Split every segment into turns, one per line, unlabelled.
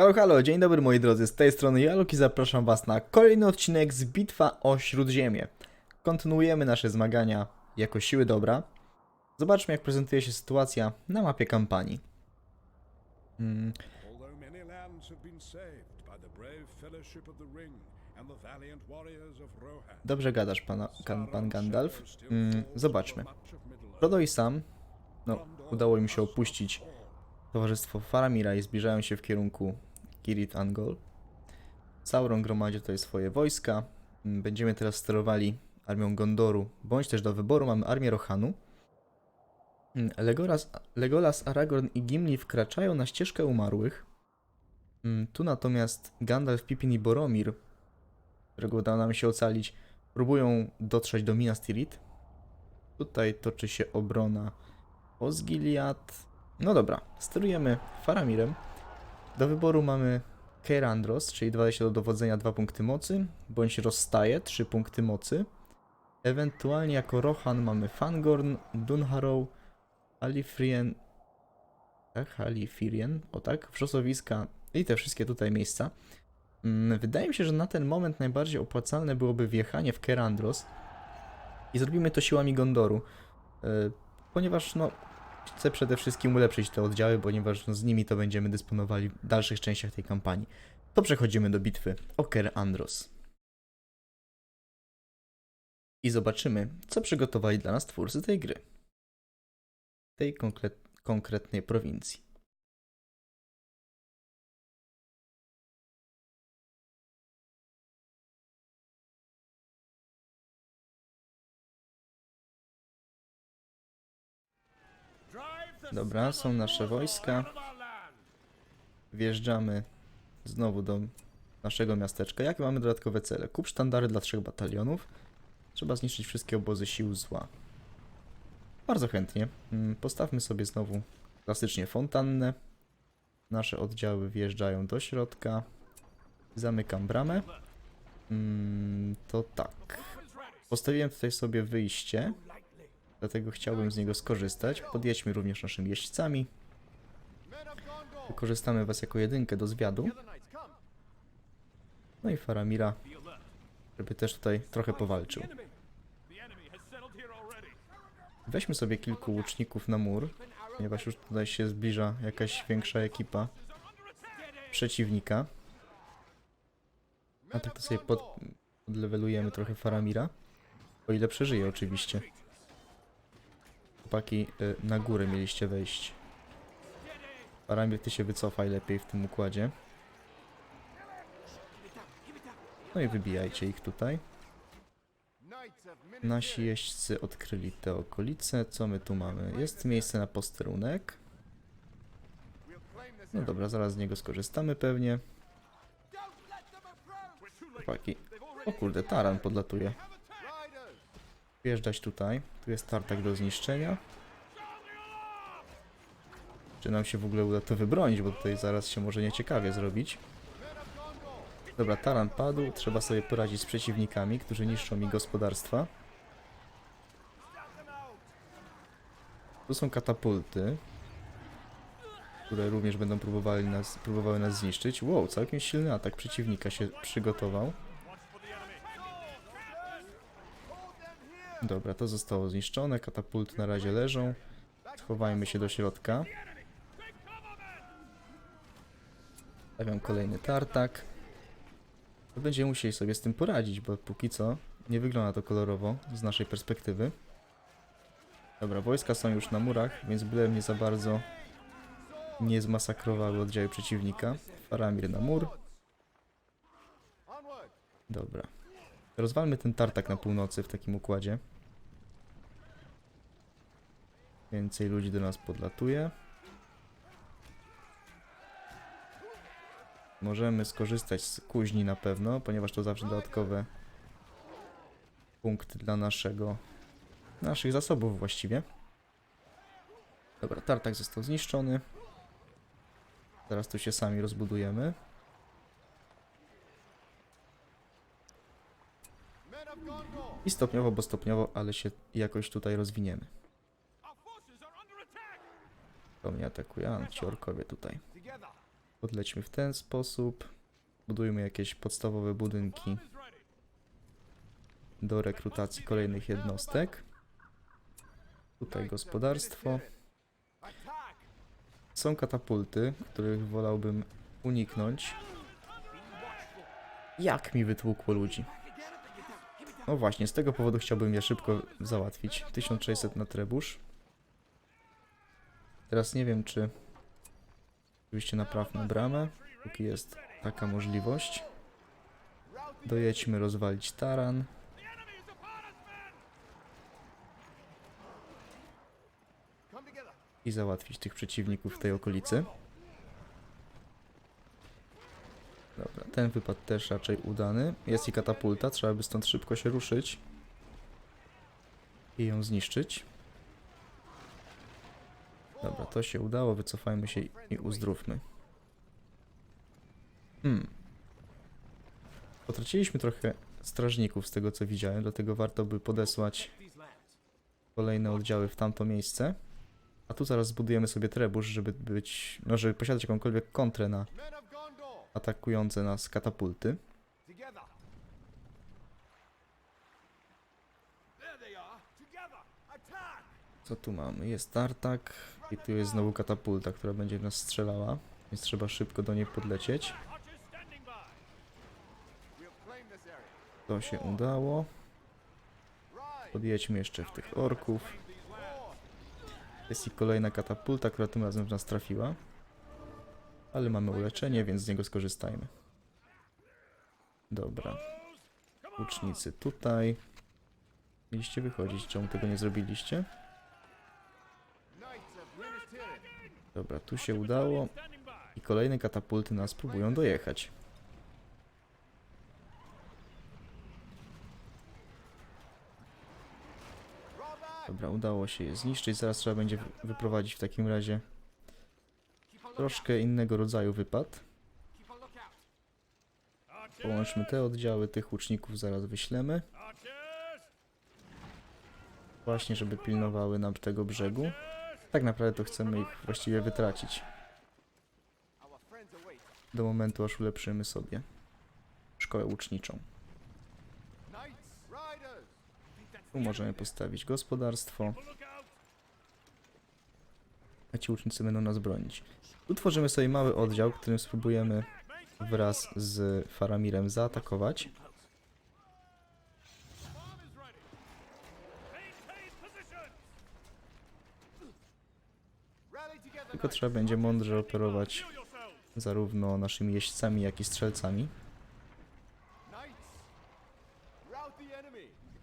Halo, halo, dzień dobry moi drodzy, z tej strony Jaluk i zapraszam was na kolejny odcinek z Bitwa o Śródziemie. Kontynuujemy nasze zmagania jako siły dobra. Zobaczmy jak prezentuje się sytuacja na mapie kampanii. Mm,
Rohan.
dobrze gadasz pana, pan Gandalf. Mm, zobaczmy. Frodo i Sam, no, udało im się opuścić towarzystwo Faramira i zbliżają się w kierunku Kirit Angol. Sauron gromadzi tutaj swoje wojska. Mm, Będziemy teraz sterowali armią Gondoru, bądź też do wyboru mamy armię Rohanu. Mm, Legolas, Legolas, Aragorn i Gimli wkraczają na ścieżkę umarłych. Mm, Tu natomiast Gandalf, Pippin i Boromir, którego udało nam się ocalić, próbują dotrzeć do Minas Tirith. Tutaj toczy się obrona Osgiliath. No dobra, sterujemy Faramirem. Do wyboru mamy Kerandros, czyli dodaje się do dowodzenia 2 punkty mocy, bądź rozstaje 3 punkty mocy. Ewentualnie jako Rohan mamy Fangorn, Dunharrow, Halifrien, tak, Halifirien, o tak, wrzosowiska i te wszystkie tutaj miejsca. Mm, Wydaje mi się, że na ten moment najbardziej opłacalne byłoby wjechanie w Kerandros i zrobimy to siłami Gondoru, e, ponieważ no, chcę przede wszystkim ulepszyć te oddziały, ponieważ z nimi to będziemy dysponowali w dalszych częściach tej kampanii. To przechodzimy do bitwy o Ker Andros. I zobaczymy, co przygotowali dla nas twórcy tej gry. Tej konkret- konkretnej prowincji. Dobra, są nasze wojska. Wjeżdżamy znowu do naszego miasteczka. Jakie mamy dodatkowe cele? Kup sztandary dla trzech batalionów. Trzeba zniszczyć wszystkie obozy sił zła. Bardzo chętnie. Mm, Postawmy sobie znowu klasycznie fontannę. Nasze oddziały wjeżdżają do środka. Zamykam bramę. Mm, To tak. Postawiłem tutaj sobie wyjście. Dlatego chciałbym z niego skorzystać. Podjedźmy również naszymi jeźdźcami. Wykorzystamy was jako jedynkę do zwiadu. No i Faramira, żeby też tutaj trochę powalczył. Weźmy sobie kilku łuczników na mur, ponieważ już tutaj się zbliża jakaś większa ekipa przeciwnika. A tak to sobie pod, podlewelujemy trochę Faramira. O ile przeżyje oczywiście. Chłopaki, y, na górę mieliście wejść. Faramir, ty się wycofaj lepiej w tym układzie. No i wybijajcie ich tutaj. Nasi jeźdźcy odkryli te okolice. Co my tu mamy? Jest miejsce na posterunek. No dobra, zaraz z niego skorzystamy pewnie. Chłopaki. O kurde, taran podlatuje. Wjeżdżać tutaj. Tu jest tartak do zniszczenia. Czy nam się w ogóle uda to wybronić, bo tutaj zaraz się może nieciekawie zrobić. Dobra, taran padł. Trzeba sobie poradzić z przeciwnikami, którzy niszczą mi gospodarstwa. Tu są katapulty, które również będą próbowali nas, próbowały nas zniszczyć. Wow, całkiem silny atak przeciwnika się przygotował. Dobra, to zostało zniszczone. Katapulty na razie leżą. Schowajmy się do środka. Stawiam kolejny tartak. Będziemy musieli sobie z tym poradzić, bo póki co nie wygląda to kolorowo z naszej perspektywy. Dobra, wojska są już na murach, więc byle mnie za bardzo nie zmasakrowały oddziały przeciwnika. Faramir na mur. Dobra. Rozwalmy ten tartak na północy w takim układzie. Więcej ludzi do nas podlatuje. Możemy skorzystać z kuźni na pewno, ponieważ to zawsze dodatkowe punkty dla naszego naszych zasobów właściwie. Dobra, tartak został zniszczony. Teraz tu się sami rozbudujemy. I stopniowo, bo stopniowo, ale się jakoś tutaj rozwiniemy. To mnie atakuje, a ci orkowie tutaj. Podlećmy w ten sposób. Budujmy jakieś podstawowe budynki do rekrutacji kolejnych jednostek. Tutaj gospodarstwo. Są katapulty, których wolałbym uniknąć. Jak mi wytłukło ludzi? No właśnie, z tego powodu chciałbym je szybko załatwić. 1600 na trebusz. Teraz nie wiem, czy oczywiście naprawmy bramę, póki jest taka możliwość. Dojedźmy rozwalić taran. I załatwić tych przeciwników w tej okolicy. Dobra, ten wypad też raczej udany. Jest i katapulta, trzeba by stąd szybko się ruszyć. I ją zniszczyć. Dobra, to się udało, wycofajmy się i- uzdrówmy. Hmm. Potraciliśmy trochę strażników z tego co widziałem, dlatego warto by podesłać kolejne oddziały w tamto miejsce. A tu zaraz zbudujemy sobie trebusz, żeby być, no żeby posiadać jakąkolwiek kontrę na atakujące nas katapulty. Co tu mamy? Jest tartak i tu jest znowu katapulta, która będzie nas strzelała, więc trzeba szybko do niej podlecieć. To się udało. Podjedźmy jeszcze w tych orków. Jest i kolejna katapulta, która tym razem w nas trafiła. Ale mamy uleczenie, więc z niego skorzystajmy. Dobra. Łucznicy tutaj. Mieliście wychodzić, czemu tego nie zrobiliście? Dobra, tu się udało. I kolejne katapulty nas próbują dojechać. Dobra, udało się je zniszczyć. Zaraz trzeba będzie wy- wyprowadzić w takim razie troszkę innego rodzaju wypad. Połączmy te oddziały, tych łuczników zaraz wyślemy. Właśnie, żeby pilnowały nam tego brzegu. Tak naprawdę to chcemy ich właściwie wytracić. Do momentu, aż ulepszymy sobie szkołę łuczniczą. Tu możemy postawić gospodarstwo. A ci łucznicy będą nas bronić. Tu tworzymy sobie mały oddział, którym spróbujemy wraz z Faramirem zaatakować. Tylko trzeba będzie mądrze operować zarówno naszymi jeźdźcami, jak i strzelcami.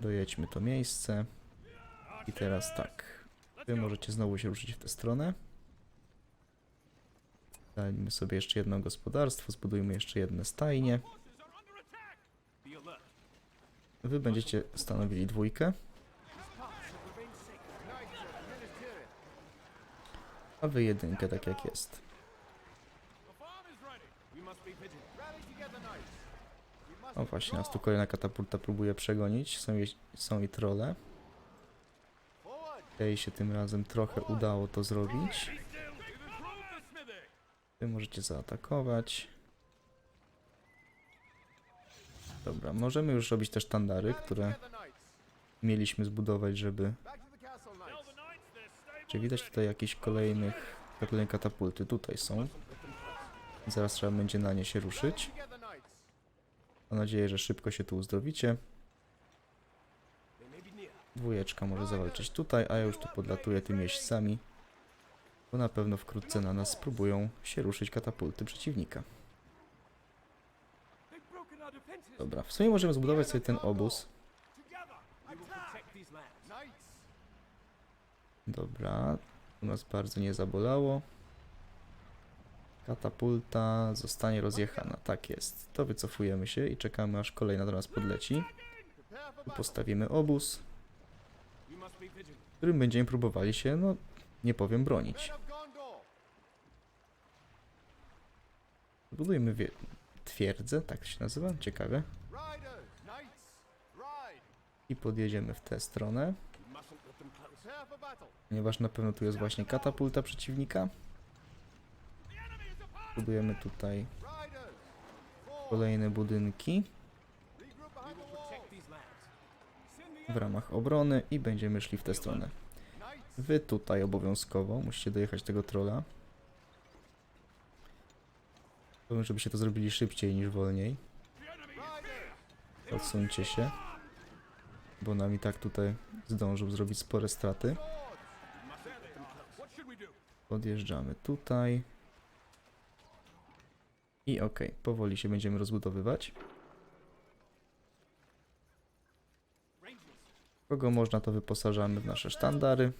Dojedźmy to miejsce. I teraz tak. Wy możecie znowu się ruszyć w tę stronę. Dajmy sobie jeszcze jedno gospodarstwo, zbudujmy jeszcze jedne stajnie. Wy będziecie stanowili dwójkę, a wy jedynkę, tak jak jest. O właśnie, nas tu kolejna katapulta próbuje przegonić. Są, są i trole. Jej się tym razem trochę udało to zrobić. Wy możecie zaatakować. Dobra, możemy już robić te sztandary, które mieliśmy zbudować, żeby... Czy widać tutaj jakieś kolejnych... kolejne katapulty? Tutaj są. Zaraz trzeba będzie na nie się ruszyć. Mam nadzieję, że szybko się tu uzdrowicie. Dwójeczka może zawalczyć tutaj, a ja już tu podlatuję tymi jeźdźcami. Bo na pewno wkrótce na nas spróbują się ruszyć katapulty przeciwnika. Dobra, w sumie możemy zbudować sobie ten obóz. Dobra, u nas bardzo nie zabolało. Katapulta zostanie rozjechana, tak jest. To wycofujemy się i czekamy aż kolejna do nas podleci. Postawimy obóz, którym będziemy próbowali się, no nie powiem, bronić. Wie- twierdzę, tak się nazywa, ciekawe. I podjedziemy w tę stronę, ponieważ na pewno tu jest właśnie katapulta przeciwnika. Budujemy tutaj kolejne budynki w ramach obrony i będziemy szli w tę stronę. Wy tutaj obowiązkowo musicie dojechać tego trolla. Powiem, żebyście to zrobili szybciej niż wolniej. Odsuńcie się. Bo nam i tak tutaj zdążył zrobić spore straty. Podjeżdżamy tutaj. I okej, powoli się będziemy rozbudowywać. Kogo można, to wyposażamy w nasze sztandary.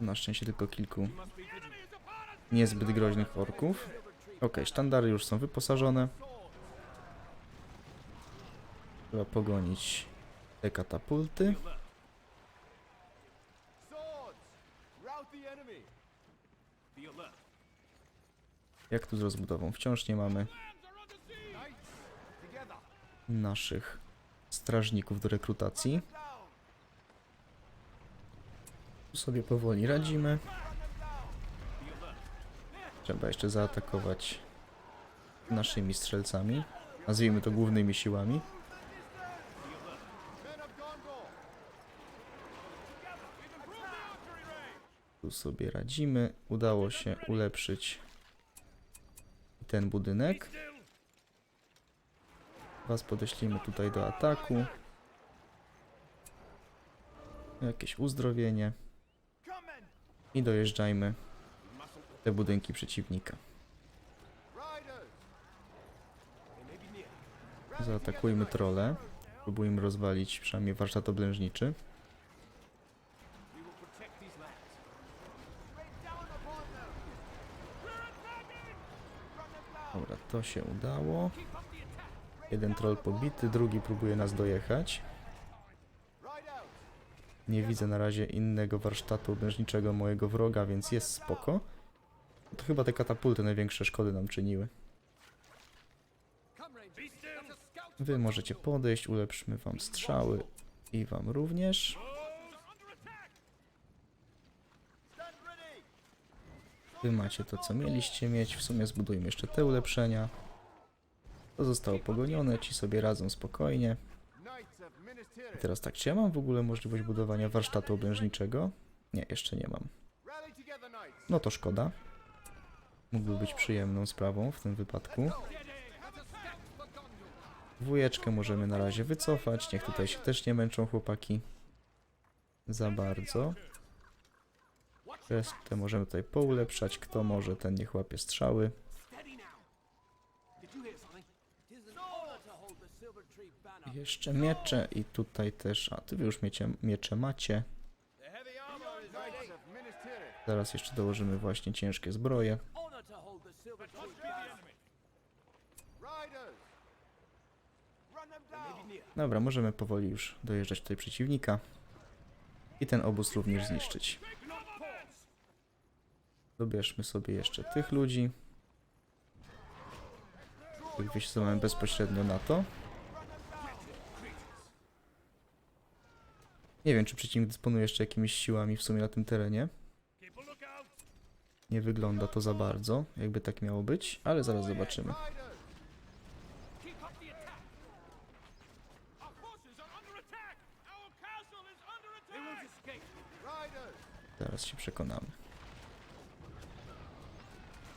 Na szczęście tylko kilku niezbyt groźnych orków. Okej, sztandary już są wyposażone. Trzeba pogonić te katapulty. Jak tu z rozbudową? Wciąż nie mamy naszych strażników do rekrutacji. Tu sobie powoli radzimy. Trzeba jeszcze zaatakować naszymi strzelcami. Nazwijmy to głównymi siłami. Tu sobie radzimy. Udało się ulepszyć ten budynek. Was podeślimy tutaj do ataku. Jakieś uzdrowienie. I dojeżdżajmy te budynki przeciwnika. Zaatakujmy trole. Próbujmy rozwalić przynajmniej warsztat oblężniczy. Dobra, to się udało. Jeden troll pobity, drugi próbuje nas dojechać. Nie widzę na razie innego warsztatu oblężniczego mojego wroga, więc jest spoko. To chyba te katapulty największe szkody nam czyniły. Wy możecie podejść, ulepszymy wam strzały i wam również. Wy macie to, co mieliście mieć. W sumie zbudujmy jeszcze te ulepszenia. To zostało pogonione, ci sobie radzą spokojnie. I teraz tak, czy ja mam w ogóle możliwość budowania warsztatu oblężniczego? Nie, jeszcze nie mam. No to szkoda. Mógłby być przyjemną sprawą w tym wypadku. Dwójeczkę możemy na razie wycofać. Niech tutaj się też nie męczą chłopaki. Za bardzo. Resztę możemy tutaj poulepszać. Kto może, ten niech łapie strzały. Jeszcze miecze i tutaj też. A ty już miecie, miecze macie. Zaraz jeszcze dołożymy właśnie ciężkie zbroje. Dobra, możemy powoli już dojeżdżać tutaj przeciwnika. I ten obóz również zniszczyć. Dobierzmy sobie jeszcze tych ludzi. Wyślemy bezpośrednio na to. Nie wiem, czy przeciwnik dysponuje jeszcze jakimiś siłami w sumie na tym terenie. Nie wygląda to za bardzo, jakby tak miało być, ale zaraz zobaczymy. Zaraz się przekonamy.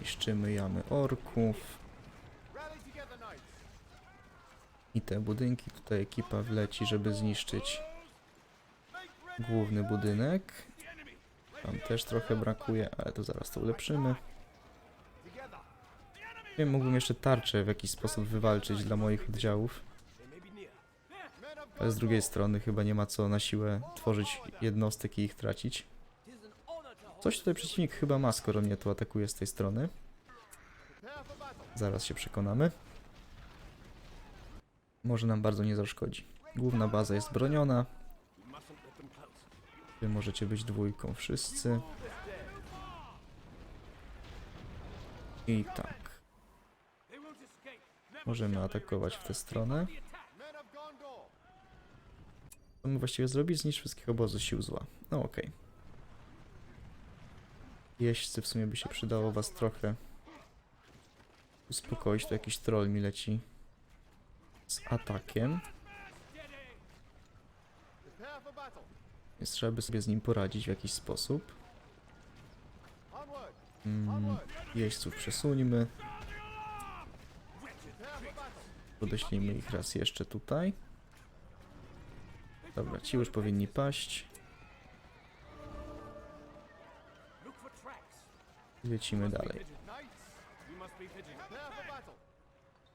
Niszczymy jamy orków. I te budynki, tutaj ekipa wleci, żeby zniszczyć! Główny budynek. Tam też trochę brakuje, ale to zaraz to ulepszymy. Wiem, mógłbym jeszcze tarczę w jakiś sposób wywalczyć dla moich oddziałów, ale z drugiej strony chyba nie ma co na siłę tworzyć jednostek i ich tracić. Coś tutaj przeciwnik chyba ma, skoro mnie tu atakuje z tej strony. Zaraz się przekonamy. Może nam bardzo nie zaszkodzi. Główna baza jest broniona. Wy możecie być dwójką wszyscy. I tak. Możemy atakować w tę stronę. Co my właściwie zrobić? Zniszcz wszystkich obozu sił zła. No okej. Jeźdźcy w sumie by się przydało was trochę uspokoić. Tu jakiś troll mi leci z atakiem. Więc trzeba by sobie z nim poradzić w jakiś sposób. Mm, jeźdźców przesuńmy. Podeślijmy ich raz jeszcze tutaj. Dobra, ci już powinni paść. Lecimy dalej.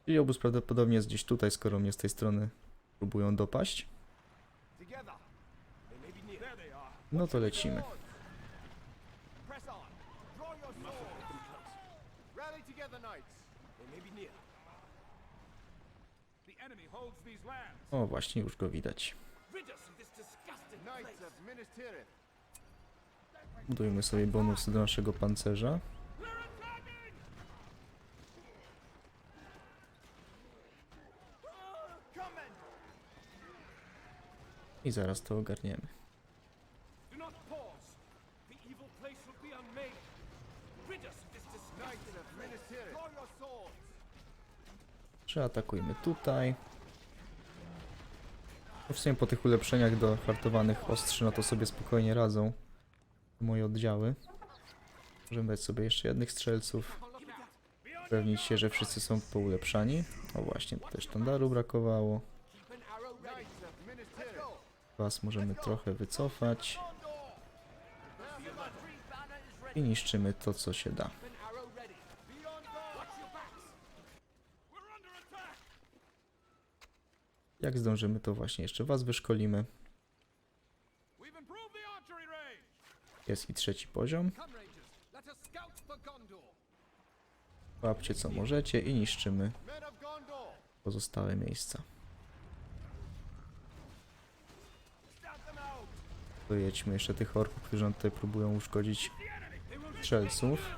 Czyli obóz prawdopodobnie jest gdzieś tutaj, skoro mnie z tej strony próbują dopaść. No to lecimy. O, właśnie już go widać. Budujmy sobie bonusy do naszego pancerza. I zaraz to ogarniemy. Przeatakujmy tutaj. No W sumie po tych ulepszeniach do hartowanych ostrzy, no to sobie spokojnie radzą moje oddziały. Możemy dać sobie jeszcze jednych strzelców. Upewnić się, że wszyscy są poulepszani. O właśnie, też sztandaru brakowało. Was możemy trochę wycofać. I niszczymy to, co się da. Jak zdążymy, to właśnie jeszcze was wyszkolimy. Jest i trzeci poziom. Łapcie co możecie i niszczymy pozostałe miejsca. Dojedźmy jeszcze tych orków, którzy nam tutaj próbują uszkodzić strzelców.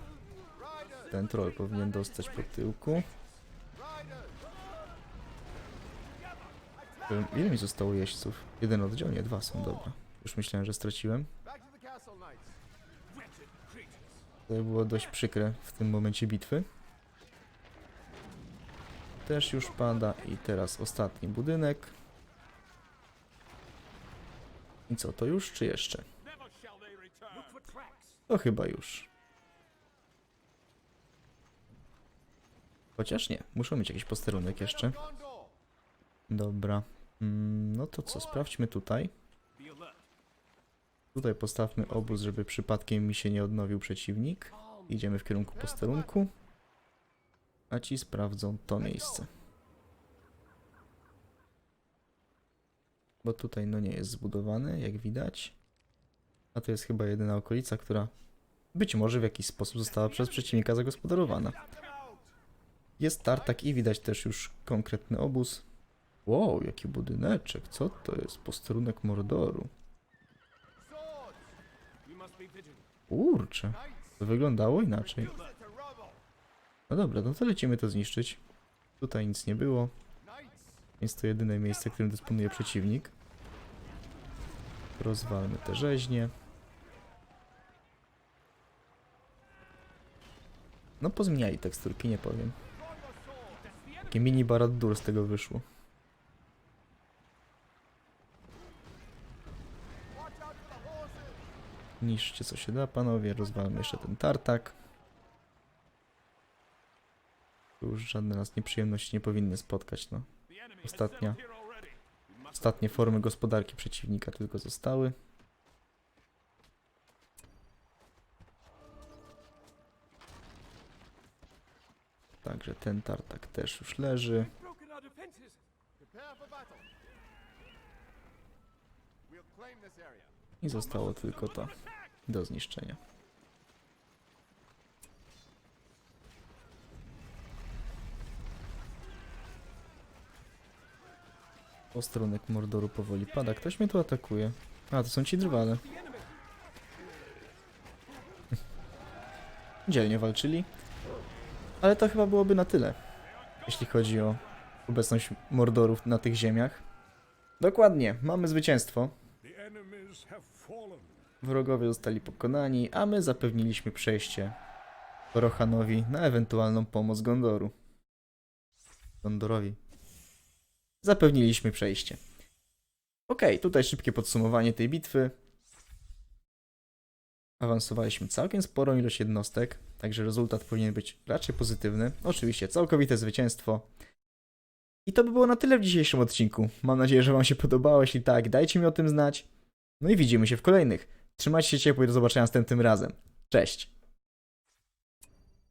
Ten troll powinien dostać po tyłku. Ile- mi zostało jeźdźców? Jeden oddział? Nie, dwa są, dobra. Już myślałem, że straciłem.
To
było dość przykre w tym momencie bitwy. Też już pada i teraz ostatni budynek. I co, to już czy jeszcze? To chyba już. Chociaż nie, muszą mieć jakiś posterunek jeszcze. Dobra. Mm, no to co, sprawdźmy tutaj. Tutaj postawmy obóz, żeby przypadkiem mi się nie odnowił przeciwnik. Idziemy w kierunku posterunku. A ci sprawdzą to miejsce. Bo tutaj no nie jest zbudowany, jak widać. A to jest chyba jedyna okolica, która być może w jakiś sposób została przez przeciwnika zagospodarowana. Jest tartak i widać też już konkretny obóz. Wow, jaki budyneczek, co to jest? Posterunek Mordoru. Kurczę, to wyglądało inaczej. No dobra, no to lecimy to zniszczyć. Tutaj nic nie było, więc to jedyne miejsce, którym dysponuje przeciwnik. Rozwalmy te rzeźnie. No pozmieniali teksturki, nie powiem. Takie mini Barad-dur z tego wyszło. Niszczcie co się da, panowie. Rozwalmy jeszcze ten tartak. Tu Już żadne nas nieprzyjemności nie powinny spotkać, no. Ostatnia. Ostatnie formy gospodarki przeciwnika tylko zostały. Także ten tartak też już leży. I zostało tylko to do zniszczenia. Posterunek Mordoru powoli pada. Ktoś mnie tu atakuje. A, to są ci drwale. Dzielnie walczyli. Ale to chyba byłoby na tyle, jeśli chodzi o obecność Mordorów na tych ziemiach. Dokładnie, mamy zwycięstwo. Wrogowie zostali pokonani, a my zapewniliśmy przejście Rohanowi na ewentualną pomoc Gondoru. Gondorowi. Zapewniliśmy przejście. Okej, tutaj szybkie podsumowanie tej bitwy. Awansowaliśmy całkiem sporą ilość jednostek, także rezultat powinien być raczej pozytywny. Oczywiście całkowite zwycięstwo. I to by było na tyle w dzisiejszym odcinku. Mam nadzieję, że Wam się podobało. Jeśli tak, dajcie mi o tym znać. No i widzimy się w kolejnych. Trzymajcie się ciepło i do zobaczenia następnym razem. Cześć!